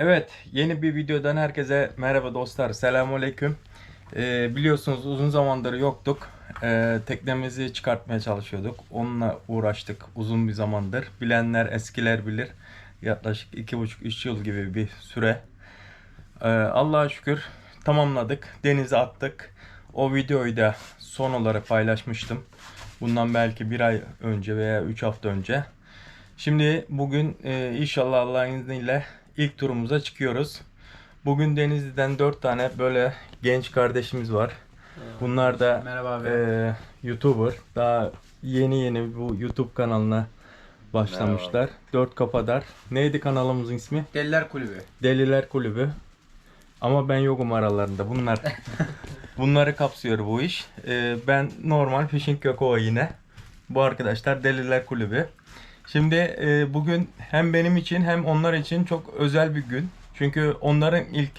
Evet, yeni bir videodan herkese merhaba dostlar. Selamünaleyküm. Ee, biliyorsunuz uzun zamandır yoktuk. Ee, teknemizi çıkartmaya çalışıyorduk. Onunla uğraştık uzun bir zamandır. Bilenler, eskiler bilir. Yaklaşık 2,5-3 yıl gibi bir süre. Ee, Allah'a şükür tamamladık. Denize attık. O videoyu da son olarak paylaşmıştım. Bundan belki bir ay önce veya 3 hafta önce. Şimdi bugün e, inşallah Allah'ın izniyle ilk turumuza çıkıyoruz. Bugün Denizli'den 4 tane böyle genç kardeşimiz var. Bunlar da Merhaba e, YouTuber. Daha yeni yeni bu YouTube kanalına başlamışlar. 4 Kapadar. Neydi kanalımızın ismi? Deliler Kulübü. Deliler Kulübü. Ama ben yokum aralarında. Bunlar bunları kapsıyor bu iş. Ee, ben normal Fishing Gökova yine. Bu arkadaşlar Deliler Kulübü. Şimdi e, bugün hem benim için hem onlar için çok özel bir gün. Çünkü onların ilk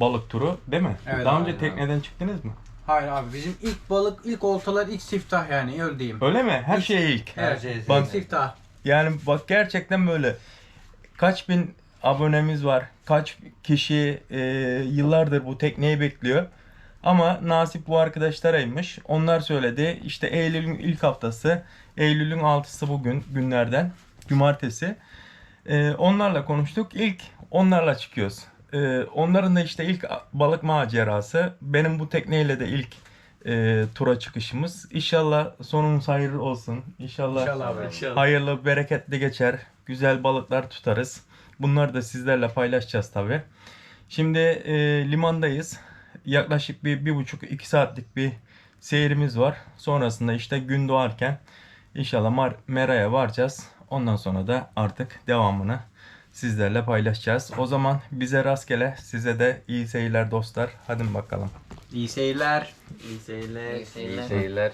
balık turu değil mi? Evet, Daha önce aynen tekneden çıktınız mı? Hayır abi bizim ilk balık, ilk oltalar, ilk siftah yani öyle diyeyim. Öyle mi? Her şey ilk. Evet, şey ilk Bak- siftah. Yani bak gerçekten böyle kaç bin abonemiz var. Kaç kişi e, yıllardır bu tekneyi bekliyor. Ama nasip bu arkadaşlaraymış. Onlar söyledi. İşte Eylül'ün ilk haftası. Eylül'ün 6'sı bugün günlerden. Cumartesi. E, onlarla konuştuk. İlk onlarla çıkıyoruz. E, onların da işte ilk balık macerası. Benim bu tekneyle de ilk e, tura çıkışımız. İnşallah sonumuz hayırlı olsun. İnşallah, İnşallah abi. hayırlı, bereketli geçer. Güzel balıklar tutarız. Bunları da sizlerle paylaşacağız tabi. Şimdi e, limandayız. Yaklaşık bir, bir buçuk iki saatlik bir seyrimiz var. Sonrasında işte gün doğarken inşallah Mar Mera'ya varacağız. Ondan sonra da artık devamını sizlerle paylaşacağız. O zaman bize rastgele, size de iyi seyirler dostlar. Hadi bakalım. İyi seyirler. İyi seyirler. İyi seyirler. İyi seyirler.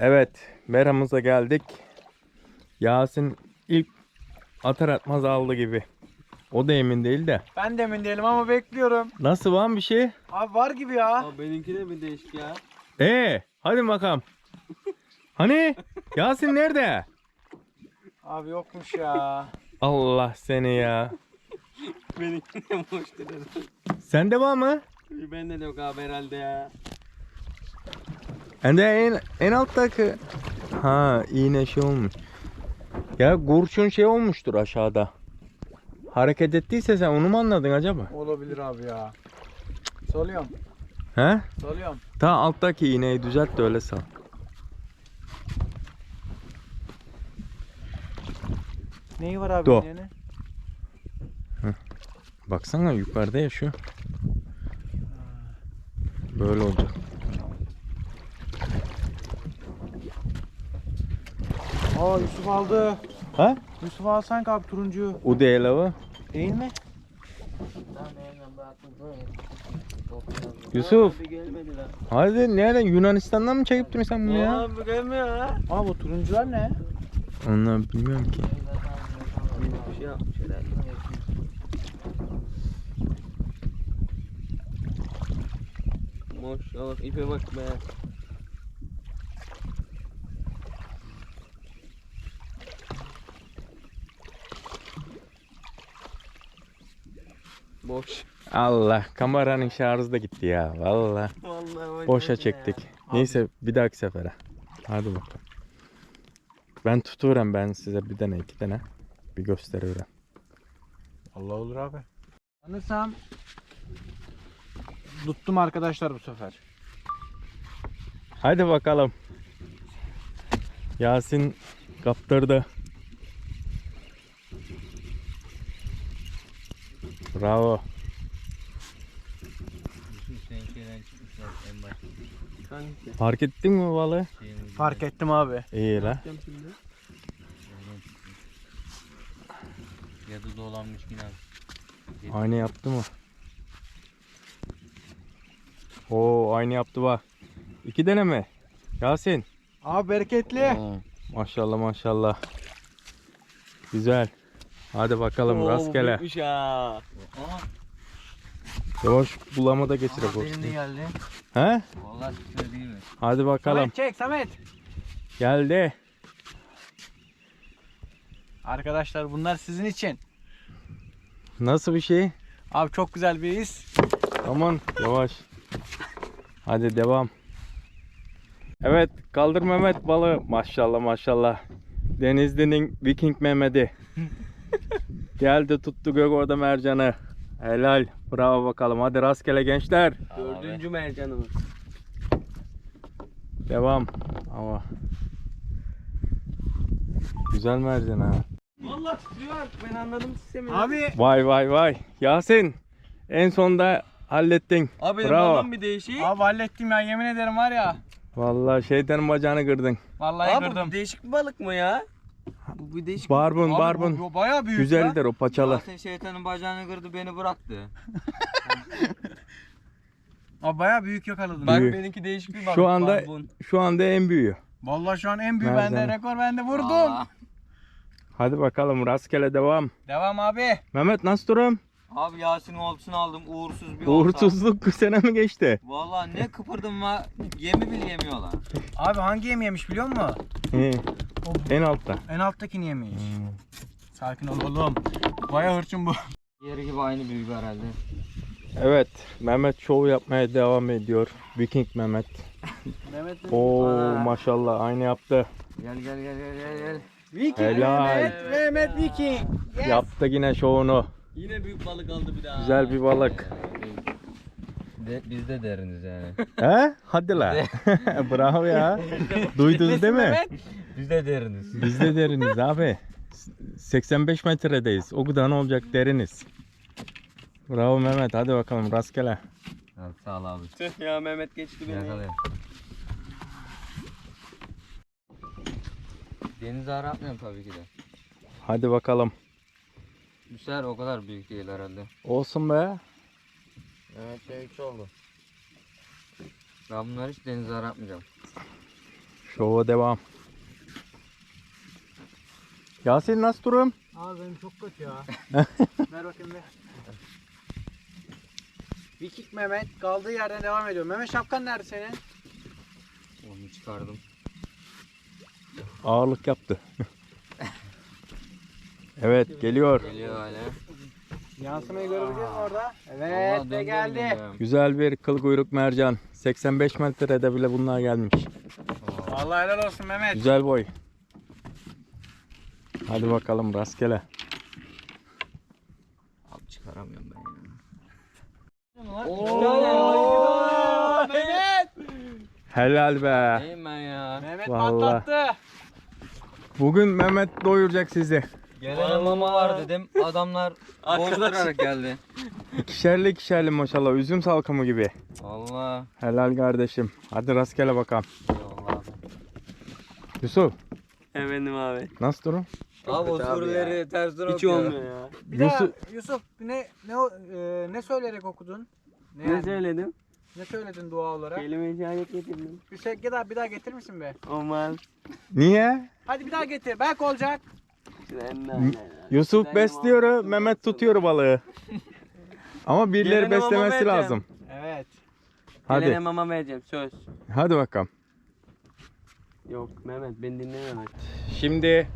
Evet, meramıza geldik. Yasin ilk atar atmaz aldı gibi. O da emin değil de. Ben de emin değilim ama bekliyorum. Nasıl var bir şey? Abi var gibi ya. Aa, benimki de bir değişik ya. Ee, hadi bakalım. Hani? Yasin nerede? Abi yokmuş ya. Allah seni ya. benimki de boş dedi. Sende var mı? Bende de yok abi herhalde ya. Hem de en, en alttaki. Ha iğne şey olmuş. Ya kurşun şey olmuştur aşağıda. Hareket ettiyse sen onu mu anladın acaba? Olabilir abi ya. Salıyorum. He? Salıyorum. Ta alttaki iğneyi düzelt de öyle sal. Neyi var abi? Do. iğnenin? Baksana yukarıda ya şu. Böyle olacak. Aa Yusuf aldı. Ha? Yusuf alsan abi turuncu. O değil hava. Değil mi? Yusuf. Abi gelmedi lan. Hadi nereden Yunanistan'dan mı çekip duruyorsun sen bunu ya? Abi gelmiyor ha. Aa bu turuncular ne? Onlar bilmiyorum ki. Şey yapmış herhalde. Maşallah ipe bak be. Boş. Allah kameranın şarjı da gitti ya. Vallahi Vallahi boşa çektik. Neyse bir dahaki sefere. Hadi bakalım. Ben tutuyorum ben size bir tane iki tane. Bir gösteriyorum. Allah olur abi. Sanırsam tuttum arkadaşlar bu sefer. Hadi bakalım. Yasin kaptırdı. Bravo. Fark ettin mi balığı? Fark ettim abi. İyi la. Yapacağım şimdi. Yadı dolanmış yine. Aynı yaptı mı? Oo aynı yaptı bak. İki tane mi? Yasin. Abi bereketli. Maşallah maşallah. Güzel. Hadi bakalım Oo, rastgele. büyükmüş ha. Yavaş bulama da geçire Aa, benim de geldi. He? Vallahi sıkıntı değil mi? Hadi bakalım. Samet çek Samet. Geldi. Arkadaşlar bunlar sizin için. Nasıl bir şey? Abi çok güzel bir his. Aman yavaş. Hadi devam. Evet kaldır Mehmet balığı. Maşallah maşallah. Denizli'nin Viking Mehmet'i. Geldi tuttu gök orada mercanı. Helal. Bravo bakalım. Hadi rastgele gençler. Dördüncü mercanımız. Devam. Ama. Güzel mercan ha. Vallahi tutuyor. Ben anladım sistemi. Abi Vay vay vay. Yasin. En sonda hallettin. Abi benim Bravo. bir değişik. abi hallettim ya yemin ederim var ya. Vallahi şeytanın bacağını kırdın. Vallahi Abi kırdım. bu değişik bir balık mı ya? Bu bir değişik. Barbun Abi barbun. bu- bu bayağı büyük Güzeldir o paçalı. Zaten şeytanın bacağını kırdı beni bıraktı. ya. Abi bayağı büyük yakaladın. Bak Büyük. benimki değişik bir balık. Şu anda barbun. şu anda en büyüğü. Vallahi şu an en büyük bende rekor bende vurdum. Aa, Hadi bakalım rastgele devam. Devam abi. Mehmet nasıl durum? Abi Yasin'in oltusunu aldım uğursuz bir. Uğursuzluk sene mi geçti? Valla ne kıpırdım var yemi bile yemiyorlar. Abi hangi yemi yemiş biliyor musun? O en altta. en alttakini yemiş. Sakin ol oğlum. Bayağı hırçın bu. Diğeri gibi aynı büyük herhalde. Evet, Mehmet şov yapmaya devam ediyor. Viking Mehmet. Mehmet Oo maşallah aynı yaptı. Gel gel gel gel gel gel. Viking Helal. Mehmet, Mehmet Viking. Yes. Yaptı yine şovunu. Yine büyük balık aldı bir daha. Güzel bir balık. De, biz de deriniz yani. He? Hadi la. Bravo ya. Duydunuz değil mi? Biz de deriniz. Biz de deriniz abi. 85 metredeyiz. O kadar ne olacak deriniz. Bravo Mehmet. Hadi bakalım rastgele. Sağ ol abi. Tüh ya Mehmet geçti beni. Yakalayayım. Deniz ağrı atmıyorum tabii ki de. Hadi bakalım. Bu sefer o kadar büyük değil herhalde. Olsun be. Evet büyük oldu. Ben bunları hiç deniz ağrı atmayacağım. Şova devam. Yasin nasıl durum? Abi benim çok kötü ya. Ver bakayım bir. Viking Mehmet kaldığı yerden devam ediyor. Mehmet şapkan nerede senin? Onu çıkardım. Ağırlık yaptı. evet geliyor. Geliyor hala. Yansımayı görebiliyor musun orada? Evet de geldi. Güzel bir kıl kuyruk mercan. 85 metrede bile bunlar gelmiş. Vallahi helal olsun Mehmet. Güzel boy. Hadi bakalım rastgele. Abi çıkaramıyorum ben ya. Oo, Mehmet. Helal be. Neyim ben ya? Mehmet Vallahi. patlattı. Bugün Mehmet doyuracak sizi. Gelene mama var dedim. Adamlar boş durarak geldi. İkişerli ikişerli maşallah. Üzüm salkımı gibi. Allah. Helal kardeşim. Hadi rastgele bakalım. Allah. Yusuf Efendim abi. nasıl durum? Abi o soruları ters durak Hiç olmuyor ya. Bir daha Yusuf- Yusuf ne ne e, ne söyleyerek okudun? Ne, Ne yani? söyledim? Ne söyledin dua olarak? Kelime işaret getirdim. Bir şey bir daha bir daha getirir misin be? Olmaz. Niye? Hadi bir daha getir. Belki olacak. Yusuf besliyor, Mehmet tutuyor balığı. Ama birileri Gelene mama beslemesi vereceğim. lazım. Evet. Gelene Hadi. mama vereceğim söz. Hadi bakalım. Yok Mehmet beni dinle Mehmet. Şimdi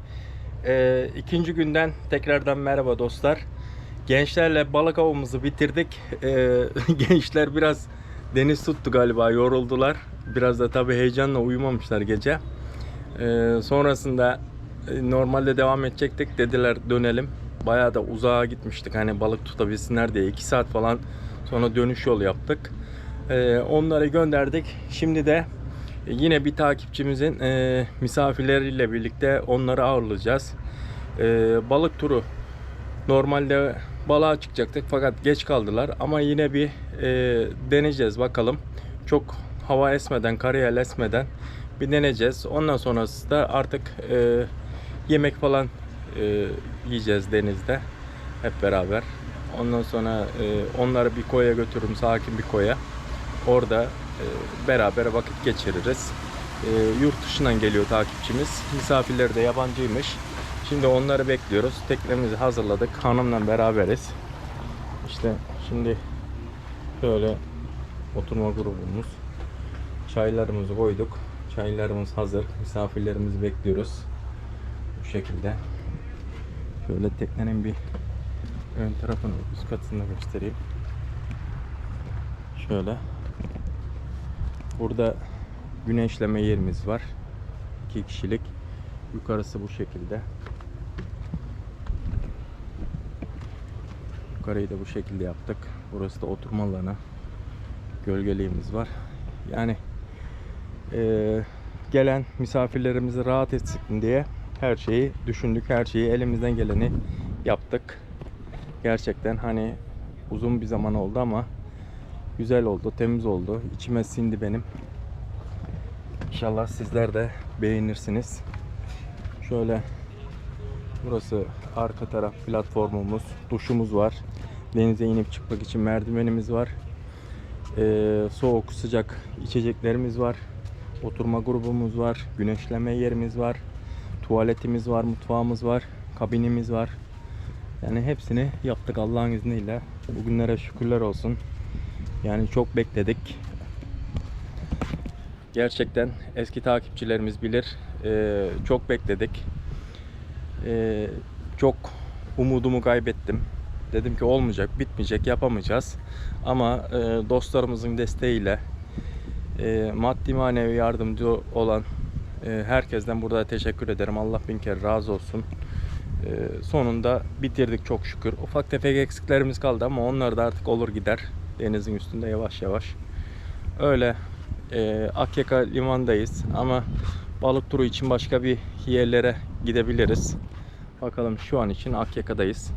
e, ikinci günden tekrardan merhaba dostlar. Gençlerle balık avımızı bitirdik. E, gençler biraz deniz tuttu galiba, yoruldular. Biraz da tabii heyecanla uyumamışlar gece. E, sonrasında e, normalde devam edecektik dediler dönelim. Bayağı da uzağa gitmiştik hani balık tutabilsinler diye 2 saat falan sonra dönüş yolu yaptık. E, onları gönderdik. Şimdi de yine bir takipçimizin e, misafirleriyle birlikte onları ağırlayacağız. E, balık turu normalde balığa çıkacaktık fakat geç kaldılar ama yine bir e, deneyeceğiz bakalım. Çok hava esmeden, karayel esmeden bir deneyeceğiz. Ondan sonrası da artık e, yemek falan e, yiyeceğiz denizde hep beraber. Ondan sonra e, onları bir koya götürürüm, sakin bir koya. Orada e, beraber vakit geçiririz. E, yurt dışından geliyor takipçimiz. Misafirleri de yabancıymış. Şimdi onları bekliyoruz. Teknemizi hazırladık. Hanımla beraberiz. İşte şimdi böyle oturma grubumuz. Çaylarımızı koyduk. Çaylarımız hazır. Misafirlerimizi bekliyoruz. Bu şekilde. Şöyle teknenin bir ön tarafın üst katını göstereyim. Şöyle. Burada güneşleme yerimiz var. 2 kişilik. Yukarısı bu şekilde. Yukarıyı da bu şekilde yaptık. Burası da oturma alanı. Gölgeliğimiz var. Yani eee, gelen misafirlerimizi rahat etsin diye her şeyi düşündük. Her şeyi elimizden geleni yaptık. Gerçekten hani uzun bir zaman oldu ama güzel oldu, temiz oldu. İçime sindi benim. İnşallah sizler de beğenirsiniz. Şöyle burası arka taraf platformumuz, duşumuz var. Denize inip çıkmak için merdivenimiz var. Ee, soğuk sıcak içeceklerimiz var. Oturma grubumuz var. Güneşleme yerimiz var. Tuvaletimiz var, mutfağımız var, kabinimiz var. Yani hepsini yaptık Allah'ın izniyle. Bugünlere şükürler olsun. Yani çok bekledik. Gerçekten eski takipçilerimiz bilir. Ee, çok bekledik. Ee, çok umudumu kaybettim. Dedim ki olmayacak, bitmeyecek, yapamayacağız. Ama e, dostlarımızın desteğiyle e, maddi manevi yardımcı olan e, herkesten burada teşekkür ederim. Allah bin kere razı olsun. E, sonunda bitirdik çok şükür. Ufak tefek eksiklerimiz kaldı ama onlar da artık olur gider. Denizin üstünde yavaş yavaş. Öyle e, Akyaka limandayız ama balık turu için başka bir yerlere gidebiliriz. Bakalım şu an için Akyaka'dayız.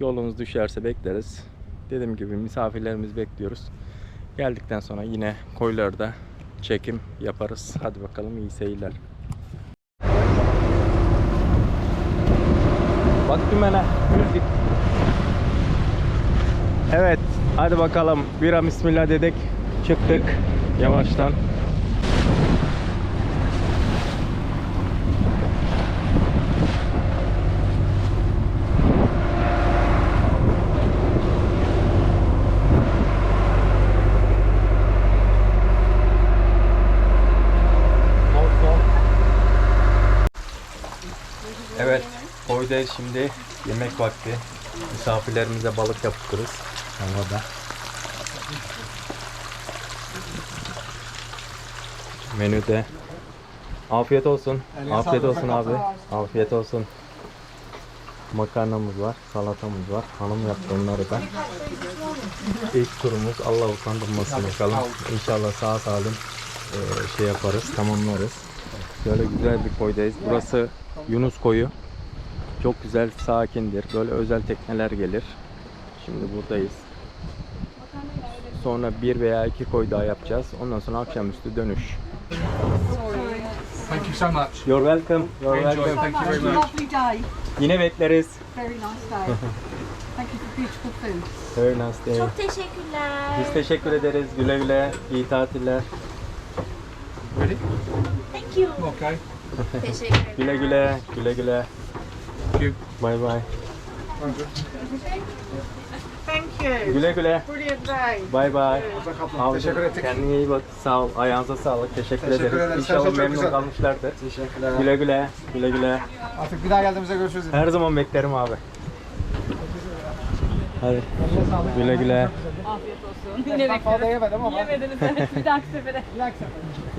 Yolumuz düşerse bekleriz. Dediğim gibi misafirlerimizi bekliyoruz. Geldikten sonra yine koylarda çekim yaparız. Hadi bakalım iyi seyirler. Bak dümene. Müzik. Evet. Hadi bakalım. Bira bismillah dedik. Çıktık. Yavaştan. Evet, koydayız şimdi. Yemek vakti. Misafirlerimize balık yaptırırız. Havada. Menüde. Afiyet olsun. Afiyet olsun abi. Afiyet olsun. Makarnamız var, salatamız var. Hanım yaptı onları da. İlk turumuz Allah utandırmasın bakalım. İnşallah sağ salim e, şey yaparız, tamamlarız. Böyle güzel bir koydayız. Burası Yunus koyu. Çok güzel, sakindir. Böyle özel tekneler gelir. Şimdi buradayız. Sonra bir veya iki koy daha yapacağız. Ondan sonra akşamüstü dönüş. Thank you so much. You're welcome. You're Enjoy. welcome. Thank you very much. lovely day, Yine bekleriz. very nice day. Thank you for beautiful food. Very nice day. Çok teşekkürler. Biz teşekkür ederiz. Güle güle. İyi tatiller. Ready? Thank you. Okay. Teşekkür ederim. Güle güle. Güle güle. Thank you. Bye bye. Thank you. Güle güle. Brilliant day. Bye bye. Teşekkür ettik. Kendine iyi bak. Sağ ol. Ayağınıza sağlık. Teşekkür, Teşekkür ederiz. ederiz. İnşallah Çok memnun güzel. kalmışlardır. Teşekkürler. Güle güle. Güle güle. Artık bir daha geldiğimizde görüşürüz. Her zaman beklerim abi. Hadi. Güle güle. Ben fazla yemedim ama. Yemediniz evet bir dahaki sefere.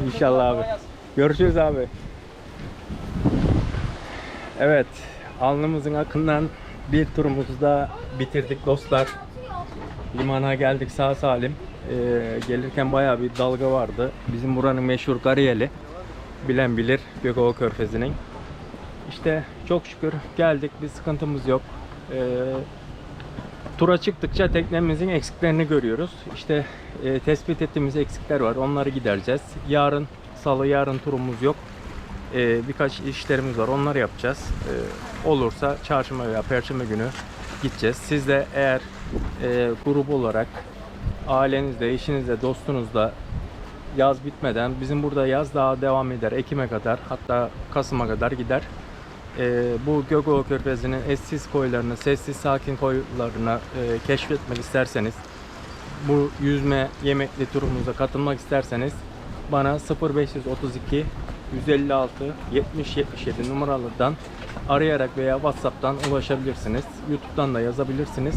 İnşallah abi. Görüşürüz abi. Evet. Alnımızın akından bir turumuzu da bitirdik dostlar. Limana geldik sağ salim. Ee, gelirken bayağı bir dalga vardı. Bizim buranın meşhur Gariyeli. Bilen bilir Gökova Körfezi'nin. İşte çok şükür geldik. Bir sıkıntımız yok. Ee, tura çıktıkça teknemizin eksiklerini görüyoruz. İşte e, tespit ettiğimiz eksikler var. Onları gidereceğiz. Yarın salı yarın turumuz yok. E, birkaç işlerimiz var. Onları yapacağız. E, olursa çarşamba veya perşembe günü gideceğiz. Siz de eğer e, grup olarak ailenizle, eşinizle, dostunuzla yaz bitmeden bizim burada yaz daha devam eder. Ekim'e kadar hatta Kasım'a kadar gider. Ee, bu Gökova Körfezi'nin eşsiz koylarını, sessiz sakin koylarını e, keşfetmek isterseniz bu yüzme yemekli turumuza katılmak isterseniz bana 0532 156 70 77 numaralardan arayarak veya WhatsApp'tan ulaşabilirsiniz. YouTube'dan da yazabilirsiniz.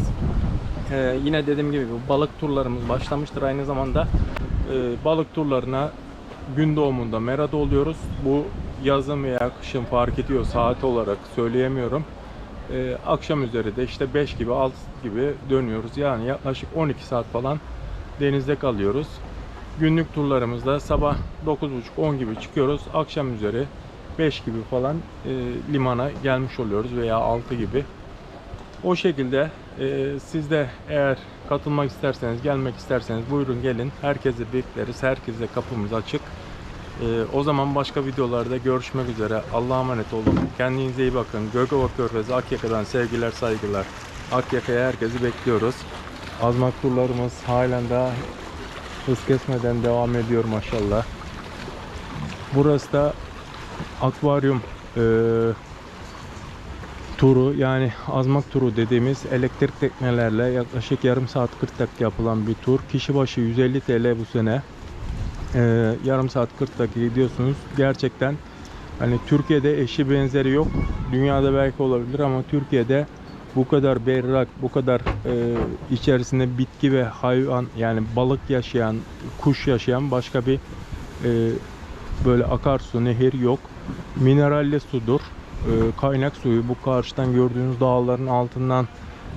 Ee, yine dediğim gibi bu balık turlarımız başlamıştır. Aynı zamanda e, balık turlarına gün doğumunda Mera'da oluyoruz. Bu yazın veya kışın fark ediyor saat olarak söyleyemiyorum. Ee, akşam üzeri de işte 5 gibi 6 gibi dönüyoruz. Yani yaklaşık 12 saat falan denizde kalıyoruz. Günlük turlarımızda sabah 9.30-10 gibi çıkıyoruz. Akşam üzeri 5 gibi falan e, limana gelmiş oluyoruz veya 6 gibi. O şekilde e, siz de eğer katılmak isterseniz, gelmek isterseniz buyurun gelin. Herkesi bekleriz. Herkese kapımız açık. E, o zaman başka videolarda görüşmek üzere. Allah'a emanet olun. Kendinize iyi bakın. Gökova Körfezi Akyaka'dan sevgiler, saygılar. Akyaka'ya herkesi bekliyoruz. Azmak turlarımız halen daha hız kesmeden devam ediyor maşallah. Burası da akvaryum e, turu yani azmak turu dediğimiz elektrik teknelerle yaklaşık yarım saat 40 dakika yapılan bir tur. Kişi başı 150 TL bu sene. E, yarım saat 40 dakika gidiyorsunuz. Gerçekten hani Türkiye'de eşi benzeri yok. Dünyada belki olabilir ama Türkiye'de bu kadar berrak, bu kadar e, içerisinde bitki ve hayvan yani balık yaşayan, kuş yaşayan başka bir e, böyle akarsu, nehir yok. Mineralli sudur. E, kaynak suyu bu karşıdan gördüğünüz dağların altından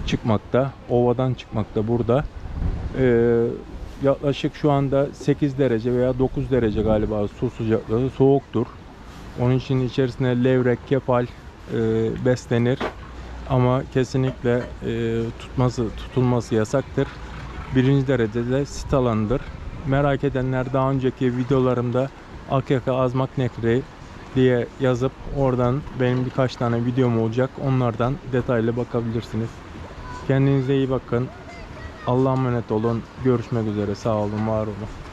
çıkmakta, ovadan çıkmakta burada. E, yaklaşık şu anda 8 derece veya 9 derece galiba su sıcaklığı soğuktur. Onun için içerisine levrek, kefal e, beslenir. Ama kesinlikle e, tutması tutulması yasaktır. Birinci derecede sit alanıdır. Merak edenler daha önceki videolarımda Akyaka Azmak Nehri diye yazıp oradan benim birkaç tane videom olacak. Onlardan detaylı bakabilirsiniz. Kendinize iyi bakın. Allah'a emanet olun. Görüşmek üzere. Sağ olun, var olun.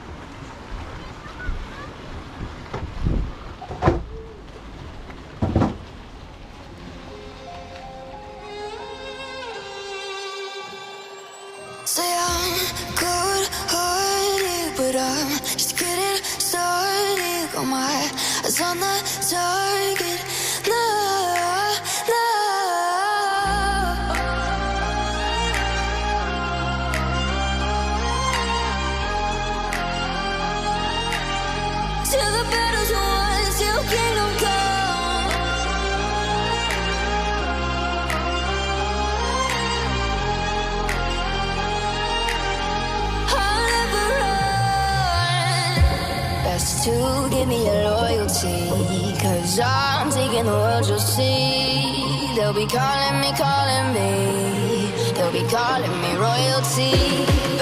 Cause I'm taking the world, you'll see. They'll be calling me, calling me. They'll be calling me royalty.